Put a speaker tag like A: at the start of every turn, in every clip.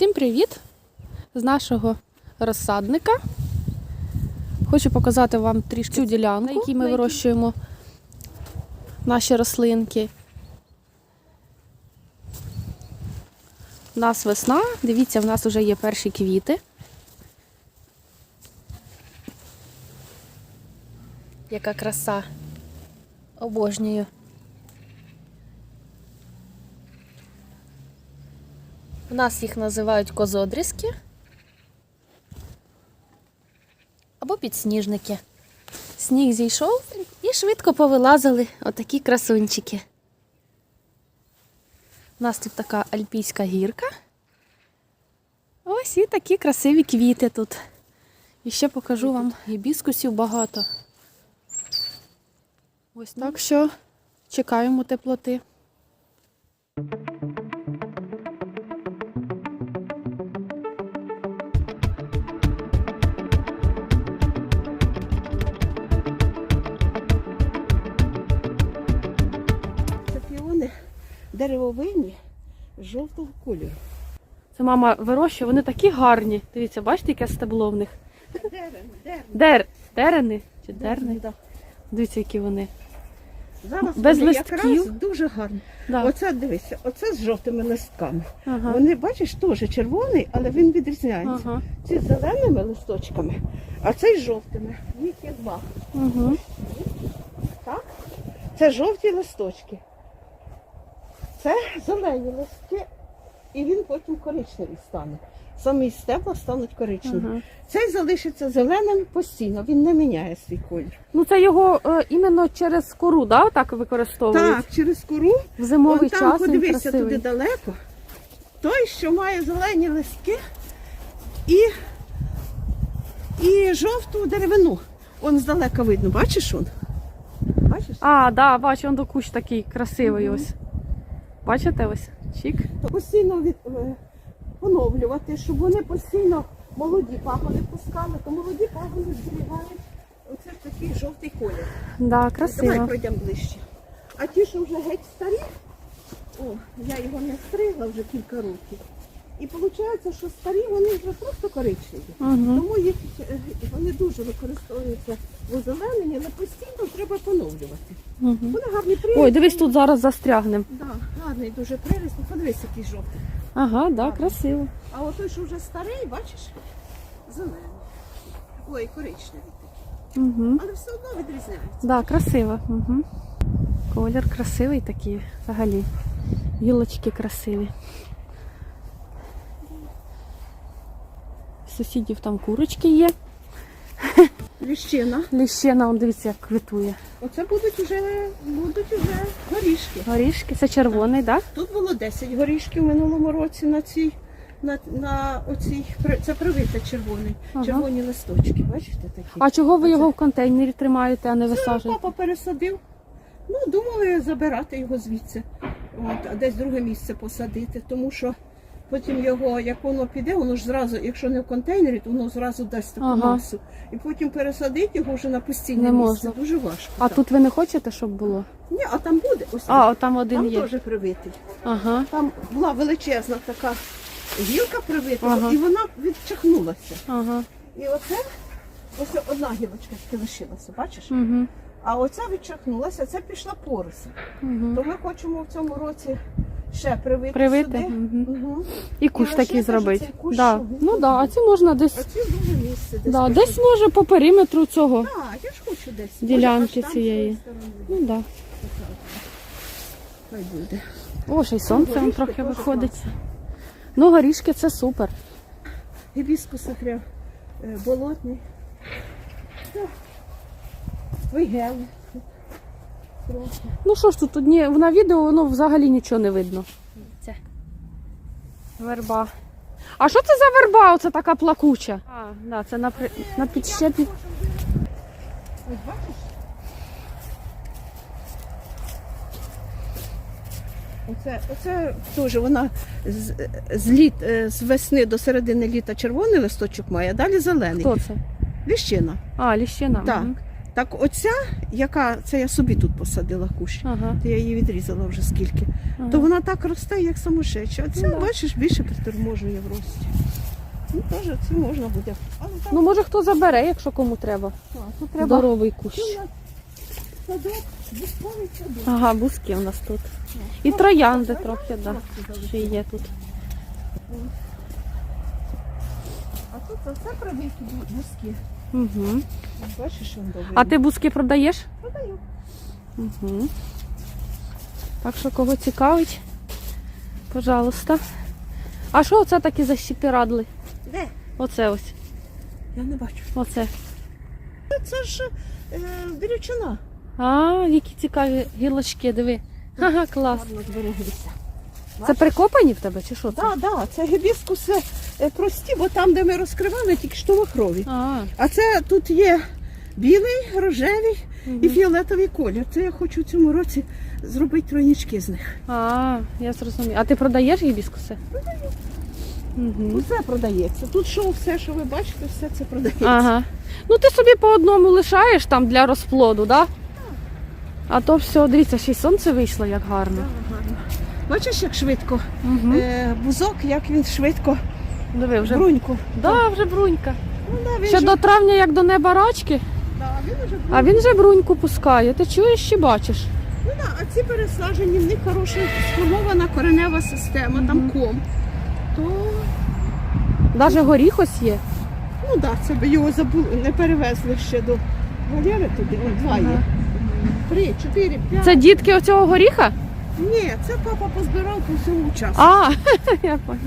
A: Всім привіт з нашого розсадника. Хочу показати вам трішки цю ділянку, на якій ми вирощуємо наші рослинки. У нас весна, дивіться, в нас вже є перші квіти. Яка краса. Обожнюю. У нас їх називають козодрізки або підсніжники. Сніг зійшов і швидко повилазили отакі красунчики. У нас тут така альпійська гірка. Ось і такі красиві квіти тут. І ще покажу вам гібіскусів багато. Ось так що чекаємо теплоти.
B: Деревовинні жовтого кольору.
A: Це мама вирощує, вони такі гарні. Дивіться, бачите, яке стебло в них.
B: Дерен, дерен.
A: Дер, дерени чи дерни?
B: Да.
A: Дивіться, які вони.
B: Зараз
A: Без
B: вони
A: листків.
B: якраз дуже гарні.
A: Да.
B: Оце дивися, оце з жовтими листками.
A: Ага.
B: Вони, бачиш, теж червоний, але він відрізняється.
A: Ага.
B: Ці з зеленими листочками, а цей з жовтими. Їх є два.
A: Угу.
B: Так? Це жовті листочки. Це зелені листки, і він потім коричневий стане. Самі стебла стануть коричневі.
A: Ага.
B: Цей залишиться зеленим постійно, він не міняє свій колір.
A: Ну це його е, іменно через кору, да, так використовують?
B: Так, через кору,
A: В зимовий
B: вон там
A: час
B: подивися туди далеко. Той, що має зелені листки і, і жовту деревину. Он здалека видно, бачиш он? Бачиш?
A: А, да, бачу, он до кущ такий красивий ось. Бачите ось? Чік.
B: Постійно від, е, поновлювати, щоб вони постійно молоді пагони пускали, то молоді пагони зберігають оце такий жовтий колір.
A: Да,
B: Давай пройдемо ближче. А ті, що вже геть старі, о, я його не стригла вже кілька років. І виходить, що старі вони вже просто коричневі.
A: Угу.
B: Тому їх е, вони дуже використовуються в озелененні, але постійно треба поновлювати.
A: Угу.
B: Вони гарні приріст.
A: Ой, дивись, тут зараз застрягнем.
B: Гарний дуже. Ну, Подивись, який жовтий.
A: Ага, да, красиво.
B: А от той, що вже старий, бачиш, зелений. Ой, коричневий такий.
A: Угу.
B: Але все одно відрізняється.
A: Да, красиво. Угу. Колір красивий такий взагалі. Гілочки красиві. Сусідів там курочки є.
B: Ліщина.
A: Ліщина, он дивіться, як квітує.
B: Оце будуть вже, будуть вже горішки.
A: Горішки, це червоний, так?
B: Тут було 10 горішків в минулому році на цій, на, на оцій, це привите червоний,
A: Ага.
B: червоні листочки, бачите такі?
A: А чого ви його в контейнері тримаєте, а не
B: Це
A: висаджуєте?
B: папа пересадив. Ну, думали забирати його звідси, От, а десь друге місце посадити, тому що потім його, як воно піде, воно ж зразу, якщо не в контейнері, то воно зразу дасть таку
A: Ага.
B: масу. І потім пересадити його вже на постійне
A: Не
B: місце.
A: можна.
B: Дуже важко.
A: А
B: так.
A: тут ви не хочете, щоб було?
B: Ні, а там буде ось
A: А,
B: так.
A: от там один
B: там
A: є.
B: теж привитий.
A: Ага.
B: Там була величезна така гілка привита,
A: Ага.
B: і вона відчахнулася.
A: Ага.
B: І оце ось одна гілочка тільки лишилася, бачиш?
A: Угу.
B: А оця відчахнулася, це пішла поросль.
A: Угу.
B: То ми хочемо в цьому році ще привити,
A: Привити?
B: сюди. Угу.
A: І кущ
B: І
A: такий зробити.
B: кущ,
A: Да. Ну
B: тут
A: да, а ці можна десь.
B: А ці друге місце десь.
A: Да, десь може по периметру цього.
B: Так, я ж хочу десь.
A: Ділянки
B: Може,
A: цієї. Ну да.
B: Хай буде.
A: О, ще й сонце
B: горішки
A: трохи виходить. Ну, горішки це супер.
B: Гібіскус е, болотний. Так. Вигели.
A: Ну що ж тут одні на відео воно взагалі нічого не видно. Це верба. А що це за верба? Оце така плакуча. А, да, це на, при- на підщепі.
B: Ось бачиш? Оце, оце теж вона з, з, літ, е, з весни до середини літа червоний листочок має, а далі зелений.
A: Хто це?
B: Ліщина.
A: А, ліщина.
B: Так.
A: Мгм.
B: Так оця, яка це я собі тут посадила кущ.
A: Ага.
B: то Я її відрізала вже скільки.
A: ага.
B: То вона так росте, як самошеча. А ця,
A: Ну, да.
B: бачиш, більше приторможує в рості. Ну, теж це можна буде. Але так,
A: Ну, може хто забере, якщо кому треба.
B: а, тут треба.
A: Здоровий кущ.
B: Це у нас Садок, бусковий садок.
A: Ага, буски у нас тут. І троянди трохи.
B: Трохи
A: Ще є тут.
B: А тут це все пробиті бузки.
A: Угу.
B: Бачиш, він добрий.
A: А ти буски продаєш?
B: Продаю.
A: Угу. Так що кого цікавить, пожалуйста. А що оце такі за щепірадли?
B: Де?
A: Оце ось.
B: Я не бачу.
A: Оце.
B: Це ж е, бірючина.
A: А, які цікаві гілочки, диви. Ага, клас.
B: Гарно збереглися.
A: Це прикопані в тебе чи що це?
B: Так, так, це гібіскуси прості, бо там, де ми розкривали, тільки що махрові.
A: А,
B: А це тут є білий, рожевий і фіолетовий колір. Це я хочу в цьому році зробити тройнички з них.
A: а, я зрозуміла. А ти продаєш гібіскуси? Продаю. Угу.
B: Усе продається. Тут що, все, що ви бачите, все це продається.
A: Ага. Ну ти собі по одному лишаєш там для розплоду, да? А то все, дивіться, ще й сонце вийшло, як гарно.
B: Так, гарно. Бачиш, як швидко
A: Угу.
B: е, бузок, як він швидко
A: Диви, вже.
B: бруньку.
A: Да, вже брунька.
B: Ну, да, він
A: Ще
B: же-
A: до травня, як до неба рачки,
B: да, він уже
A: а він вже бруньку пускає. Ти чуєш чи бачиш?
B: Ну, да, а ці пересаджені, в них хороша сформована коренева система, там ком. То
A: Даже горіх ось є.
B: ну да, це би його забули, не перевезли ще до галери туди. О, два є. Три, чотири, п'ять.
A: Це дітки оцього горіха?
B: Ні, це папа позбирав по всьому часу.
A: А, я поняла.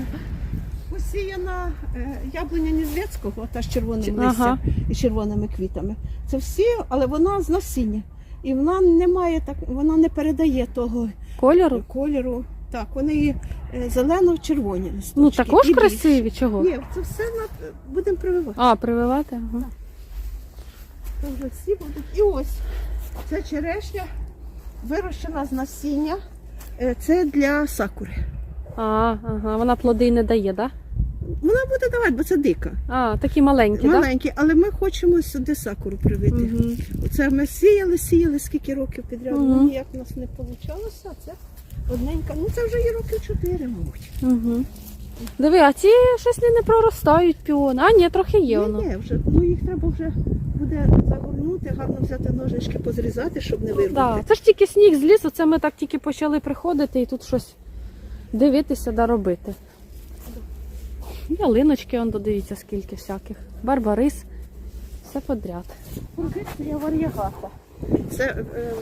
B: Посіяна е, яблуня Нізвецького, та з червоним
A: Ага.
B: листям і червоними квітами. Це всі, але вона з насіння. І вона не має так, вона не передає того
A: Кольору?
B: кольору. Так, вони е, зелено-червоні листочки.
A: Ну також
B: і більші.
A: красиві. Чого?
B: Ні, це все на... будемо прививати.
A: А, прививати? Ага.
B: Це вже всі будуть. І ось це черешня, вирощена з насіння. Е, Це для сакури.
A: А, ага, вона плоди не дає, так? Да?
B: Вона буде давати, бо це дика.
A: А, такі маленькі, так?
B: Але ми хочемо сюди сакуру привити.
A: Угу.
B: Оце ми сіяли, сіяли скільки років підряд.
A: Мгм.
B: Ну, ніяк у нас не вийшло. Це одненька. Ну це вже є років чотири, мабуть.
A: Угу. Диви, а ці щось не, не проростають піони. А, ні, трохи є
B: Ні,
A: воно.
B: ні, вже. Ну їх треба вже буде загорнути, гарно взяти ножички, позрізати, щоб не вирвати.
A: Да. Це ж тільки сніг зліз, оце ми так тільки почали приходити і тут щось дивитися да робити. Ялиночки, он додивіться, скільки всяких. Барбарис. Все подряд.
B: Форзиція варіагата. Це е,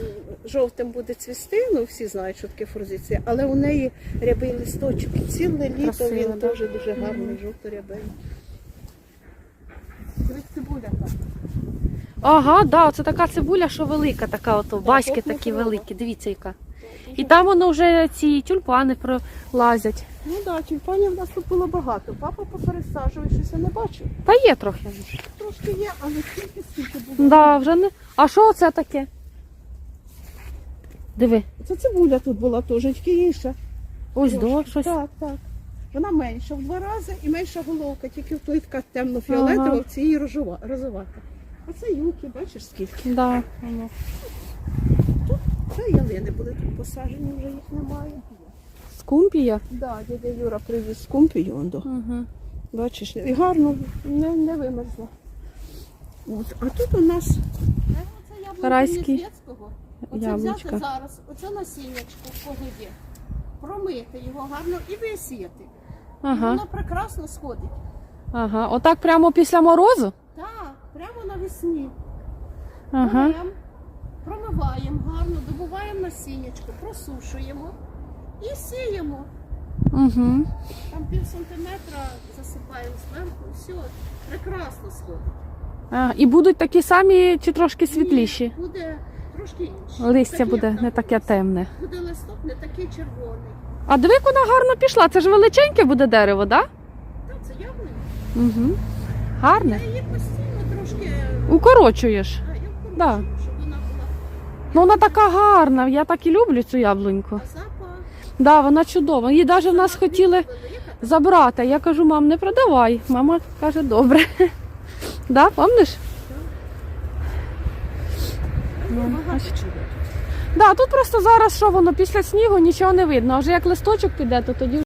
B: жовтим буде цвісти, ну всі знають, що таке форзиція, але у неї рябий листочок. Ціле літо
A: Красиво,
B: він
A: да?
B: теж дуже гарний, жовто-рябий. Дивись, цибуля так.
A: Ага, да, це така цибуля, що велика, така ото,
B: тут
A: такі великі, дивіться яка. І там воно вже ці тюльпани пролазять.
B: Ну так, да, тюльпанів в нас тут було багато. Папа попересаджував, щось я не бачу.
A: Та є трохи.
B: Трошки є, але скільки скільки було.
A: Да, вже не. А що це таке? Диви,
B: Це цибуля тут була теж, тільки інша.
A: ось до щось.
B: Так, так. Вона менша в два рази і менша головка, тільки в той така темно-фіолетова,
A: Ага.
B: в цій рожова, розовата. Оце юки, бачиш скільки.
A: Да, воно.
B: Це ялини були тут посаджені, вже їх немає.
A: Скумпія.
B: Да, дядя Юра привіз скумпію, он до.
A: Угу.
B: Бачиш, і гарно, не, не вимерзла. От. А тут у нас
A: Райський
B: Оце
A: яблучка.
B: взяти зараз, оце насіннячко в кого є. Промити його гарно і висіяти. І воно прекрасно сходить.
A: ага. Отак прямо після морозу?
B: Так, прямо навесні.
A: Ага.
B: Беремо, промиваємо гарно, добуваємо насіннячко, просушуємо і сіємо.
A: Угу.
B: Там пів сантиметра засипаємо зверху, і все, прекрасно сходить.
A: А, і будуть такі самі чи трошки світліші?
B: Ні, буде трошки інше.
A: Листя буде
B: як
A: не таке темне.
B: Буде листок не такий червоний.
A: А диви, як вона гарно пішла. Це ж величеньке буде дерево, так?
B: Так, це яблуня.
A: Угу. Гарне.
B: Я її постійно трошки
A: Укорочуєш.
B: а, я
A: Да.
B: вкручую, щоб вона була.
A: Ну вона така гарна. Я так і люблю цю яблуньку. Да, вона чудова. Її навіть в нас хотіли забрати. Я кажу, мам, не продавай. Мама каже, добре. Да, помниш? Ну. Да, тут просто зараз що воно після снігу нічого не видно. А вже як листочок піде, то тоді